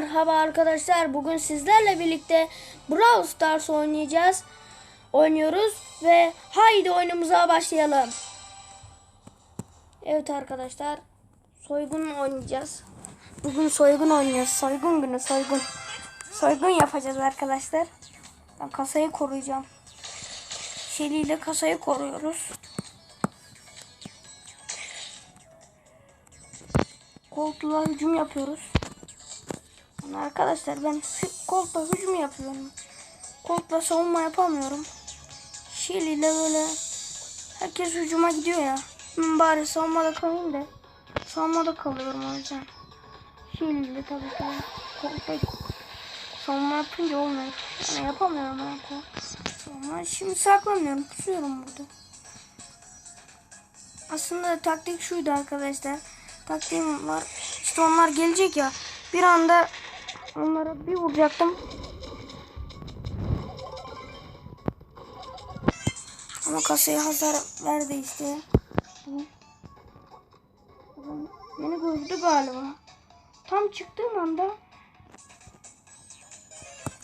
Merhaba arkadaşlar. Bugün sizlerle birlikte Brawl Stars oynayacağız. Oynuyoruz ve haydi oyunumuza başlayalım. Evet arkadaşlar. Soygun oynayacağız. Bugün soygun oynayacağız. Soygun günü soygun. Soygun yapacağız arkadaşlar. Ben kasayı koruyacağım. Şeli ile kasayı koruyoruz. Koltuğa hücum yapıyoruz. Arkadaşlar ben koltuğa hücum yapıyorum. Koltuğa savunma yapamıyorum. Şeli ile böyle herkes hücuma gidiyor ya. Ben bari savunmada kalayım da. Savunmada kalıyorum o yüzden. Şeli ile tabii ki koltuğa savunma yapınca olmuyor. Yani yapamıyorum ben Savunma. Şimdi saklanıyorum. Pusuyorum burada. Aslında taktik şuydu arkadaşlar. Taktiğim var. İşte onlar gelecek ya. Bir anda onlara bir vuracaktım. Ama kasaya hasar verdi işte. Beni gördü galiba. Tam çıktığım anda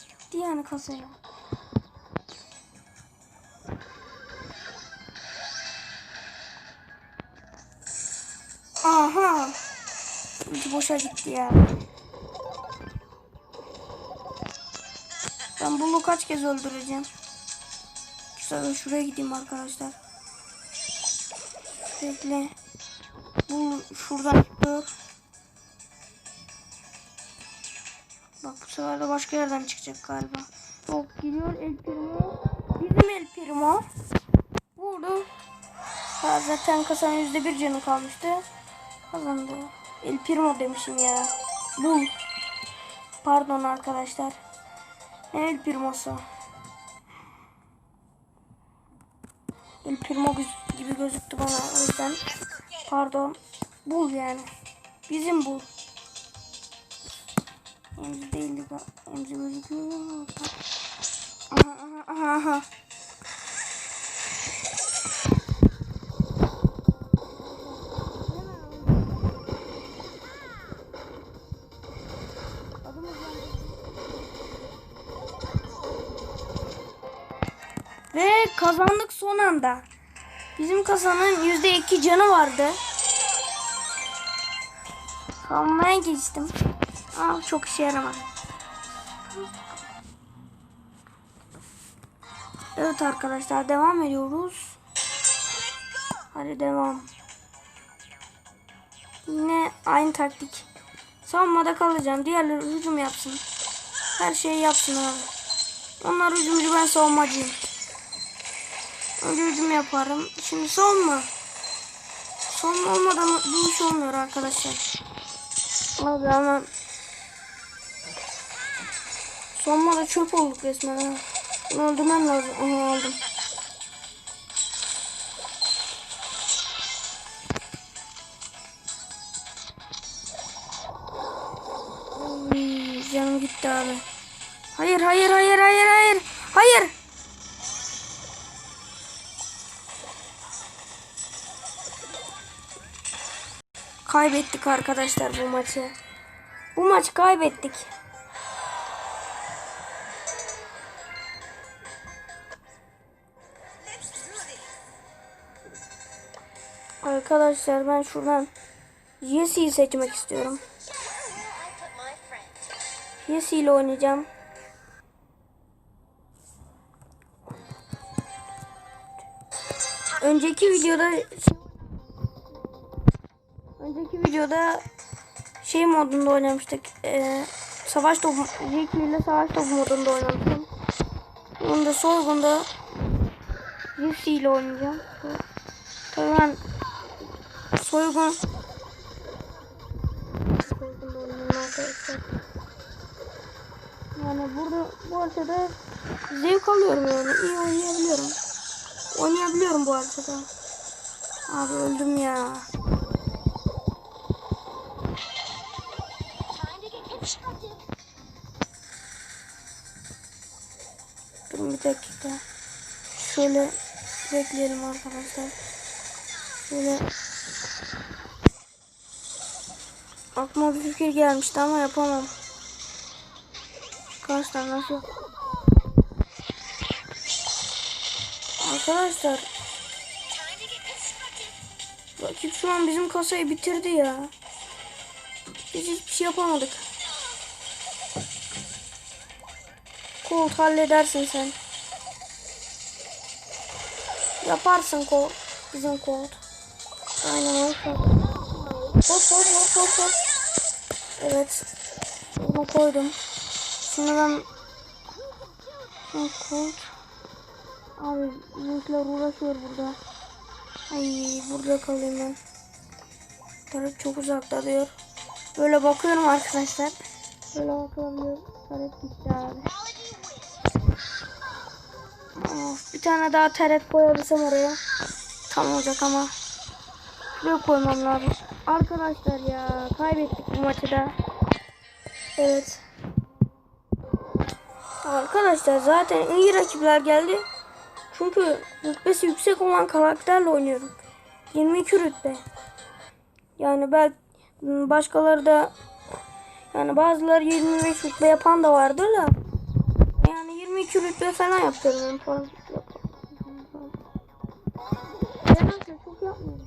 gitti yani kasaya. Aha. Boşa gitti ya. Bunu kaç kez öldüreceğim? Sefer şuraya gideyim arkadaşlar. Bekle. Bu şuradan çıkıyor. Bak bu sefer de başka yerden çıkacak galiba. Yok geliyor El Primo. Bizim El Primo. Vurdu. Ha, zaten kasanın yüzde bir canı kalmıştı. Kazandı. El Primo demişim ya. Bu. Pardon arkadaşlar. El Primo'su? El Primo gibi gözüktü bana o yüzden. Pardon. Bul yani. Bizim bul. Emzi değildi. Emzi gözüküyor. Aha aha aha. aha. Kazandık son anda. Bizim kasanın yüzde iki canı vardı. Savunmaya geçtim. Aa, çok işe yaramadı. Evet arkadaşlar devam ediyoruz. Hadi devam. Yine aynı taktik. Savunmada kalacağım. Diğerleri hücum yapsın. Her şeyi yapsın abi. Onlar hücumcu ben savunmacıyım. Hücum yaparım. Şimdi savunma. Savunma olmadan bu iş olmuyor arkadaşlar. Abi ama savunmada çöp olduk resmen ha. Bunu öldürmem lazım. Onu aldım. Canım gitti abi. Hayır hayır hayır hayır hayır. Hayır. Kaybettik arkadaşlar bu maçı. Bu maçı kaybettik. Arkadaşlar ben şuradan Jesse'yi seçmek istiyorum. Jesse ile oynayacağım. Önceki videoda Önceki videoda şey modunda oynamıştık. Ee, savaş topu Jackie ile savaş topu modunda oynamıştım. Bunu da soygunda Jesse ile oynayacağım. Tabii ben soygun. Yani burada bu haritada zevk alıyorum yani. iyi oynayabiliyorum. Oynayabiliyorum bu haritada. Abi öldüm ya. Şöyle bekleyelim arkadaşlar. Şöyle aklıma bir fikir gelmişti ama yapamam. Arkadaşlar nasıl? Arkadaşlar rakip şu an bizim kasayı bitirdi ya. Biz hiçbir şey yapamadık. Colt halledersin sen. Yaparsın Colt. Bizim Colt. Aynen öyle. Hop hop hop hop hop. Evet. Bunu koydum. Şimdi ben Colt. Abi bizimkiler uğraşıyor burada. Ay burada kalayım ben. Tarık çok uzakta diyor. Böyle bakıyorum arkadaşlar. Böyle bakıyorum diyor. Tarık gitti abi. Bir tane daha taret koyabilsem oraya. Tam olacak ama. Şuraya koymam lazım. Arkadaşlar ya kaybettik bu maçı da. Evet. Arkadaşlar zaten iyi rakipler geldi. Çünkü rütbesi yüksek olan karakterle oynuyorum. 22 rütbe. Yani belki başkaları da yani bazıları 25 rütbe yapan da vardır da yani 22 rütbe falan yapıyorum en fazla. Nedense çok yapmıyorum.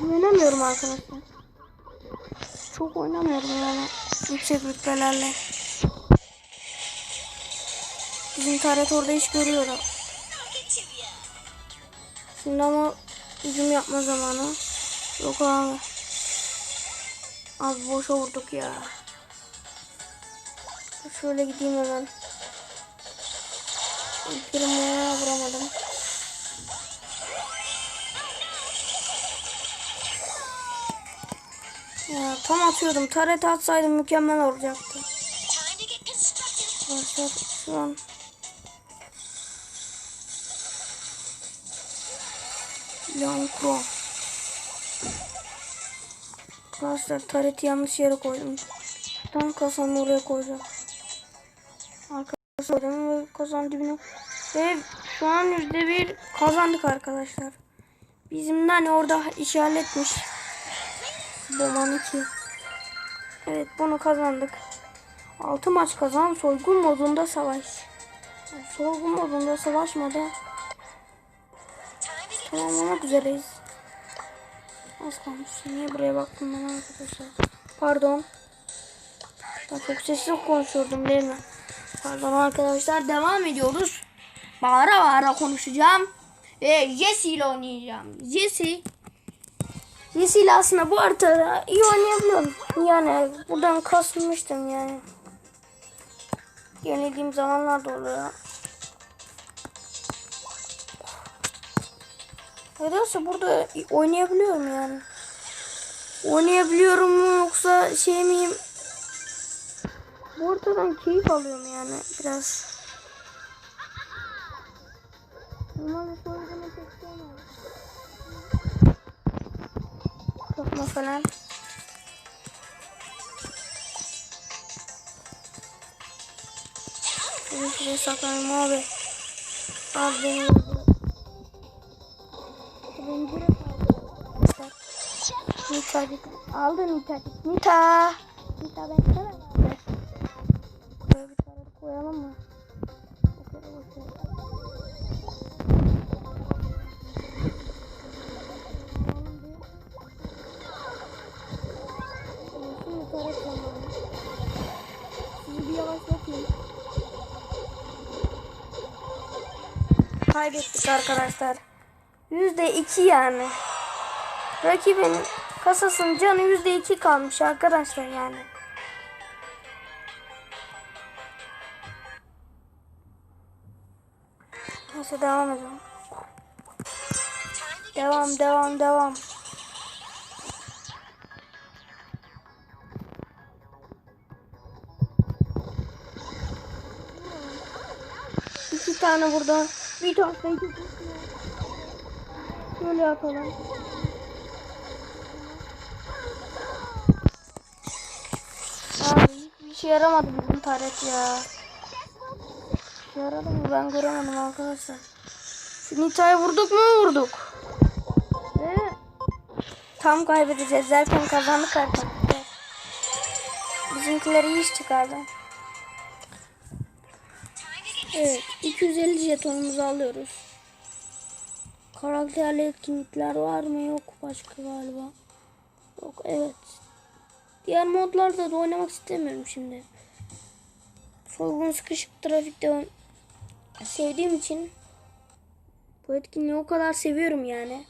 Güvenemiyorum arkadaşlar. Çok oynamıyorum yani yüksek rütbelerle. Bizim taret orada iş görüyorum. Şimdi ama hücum yapma zamanı. Yok abi. Abi boşa vurduk ya. Şöyle gideyim hemen. Primo'ya vuramadım. Ya tam atıyordum. Taret atsaydım mükemmel olacaktı. Arkadaşlar şu an Crow. Arkadaşlar tareti yanlış yere koydum. Tam kasanın oraya koyacağım. Arkadaşlar koydum ve kazan dibine. Ve şu an yüzde bir kazandık arkadaşlar. Bizim hani orada işaretmiş. Boman 2. Evet bunu kazandık. 6 maç kazan soygun modunda savaş. Soygun modunda savaşmadı. Tamamlamak üzereyiz. Az kalmış. Niye buraya baktım ben arkadaşlar? Pardon. Ben çok sesli konuşuyordum değil mi? Pardon arkadaşlar devam ediyoruz. Bağıra bağıra konuşacağım. Ve Jesse ile oynayacağım. Jesse Jesse ile aslında bu haritada iyi oynayabiliyorum. Yani buradan kasmıştım yani. Yenildiğim zamanlar da oluyor. Nedense burada oynayabiliyorum yani. Oynayabiliyorum mu yoksa şey miyim? Bu ortadan keyif alıyorum yani biraz. Normalde soygunu pek sevmiyorum. Yapma falan. Şuraya şuraya saklanayım abi. Abi beni vurdu. Beni direkt aldı. Nita git. Aldı Nita. Nita. Nita ben sana Kaybettik arkadaşlar. Yüzde iki yani. Rakibin kasasının canı yüzde iki kalmış arkadaşlar yani. Neyse devam edelim. Devam devam devam. İki tane buradan. Bir iki tane. Şöyle yapalım. Abi hiçbir şey yaramadı bizim taret ya. İşe yaradı mı ben göremedim arkadaşlar. Nita'yı vurduk mu vurduk. Tam kaybedeceğiz. Zaten kazandık arkadaşlar. Bizimkiler iyi iş çıkardı. Evet 250 jetonumuzu alıyoruz. Karakterli etkinlikler var mı? Yok başka galiba. Yok evet. Diğer modlarda da oynamak istemiyorum şimdi. Soygun sıkışık trafikte sevdiğim için bu etkinliği o kadar seviyorum yani.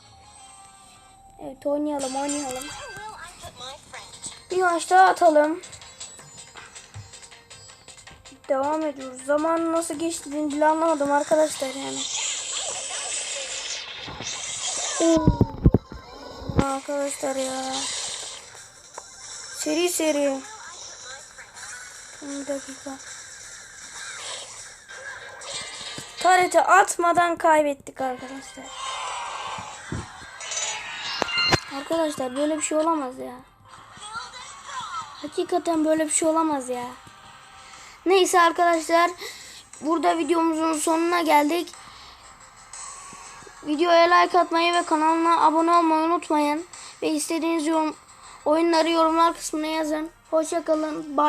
Evet oynayalım oynayalım. Bir maç daha atalım. Devam ediyoruz. Zaman nasıl geçtiğini bile anlamadım arkadaşlar yani. Arkadaşlar ya. Seri seri. Bir dakika. Tarete atmadan kaybettik arkadaşlar. Arkadaşlar böyle bir şey olamaz ya. Hakikaten böyle bir şey olamaz ya. Neyse arkadaşlar. Burada videomuzun sonuna geldik. Videoya like atmayı ve kanalıma abone olmayı unutmayın. Ve istediğiniz yorum, oyunları yorumlar kısmına yazın. Hoşçakalın. Bye.